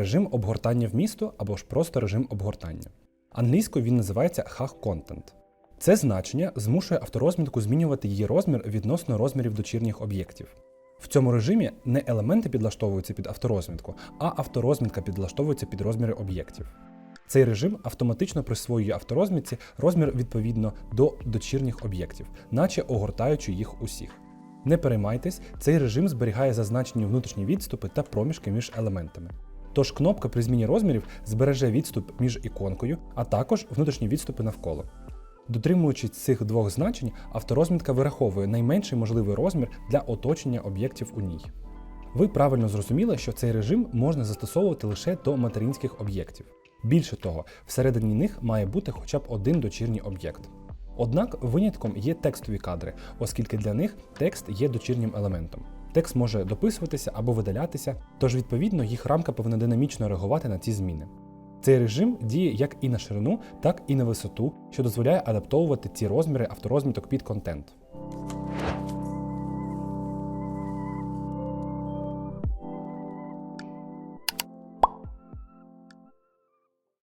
режим обгортання вмісту або ж просто режим обгортання. Англійською він називається Hug Content. Це значення змушує авторозмітку змінювати її розмір відносно розмірів дочірніх об'єктів. В цьому режимі не елементи підлаштовуються під авторозмітку, а авторозмітка підлаштовується під розміри об'єктів. Цей режим автоматично присвоює авторозмітці розмір відповідно до дочірніх об'єктів, наче огортаючи їх усіх. Не переймайтесь, цей режим зберігає зазначені внутрішні відступи та проміжки між елементами. Тож кнопка при зміні розмірів збереже відступ між іконкою, а також внутрішні відступи навколо. Дотримуючись цих двох значень, авторозмітка вираховує найменший можливий розмір для оточення об'єктів у ній. Ви правильно зрозуміли, що цей режим можна застосовувати лише до материнських об'єктів. Більше того, всередині них має бути хоча б один дочірній об'єкт. Однак винятком є текстові кадри, оскільки для них текст є дочірнім елементом. Текст може дописуватися або видалятися, тож відповідно їх рамка повинна динамічно реагувати на ці зміни. Цей режим діє як і на ширину, так і на висоту, що дозволяє адаптовувати ці розміри авторозміток під контент.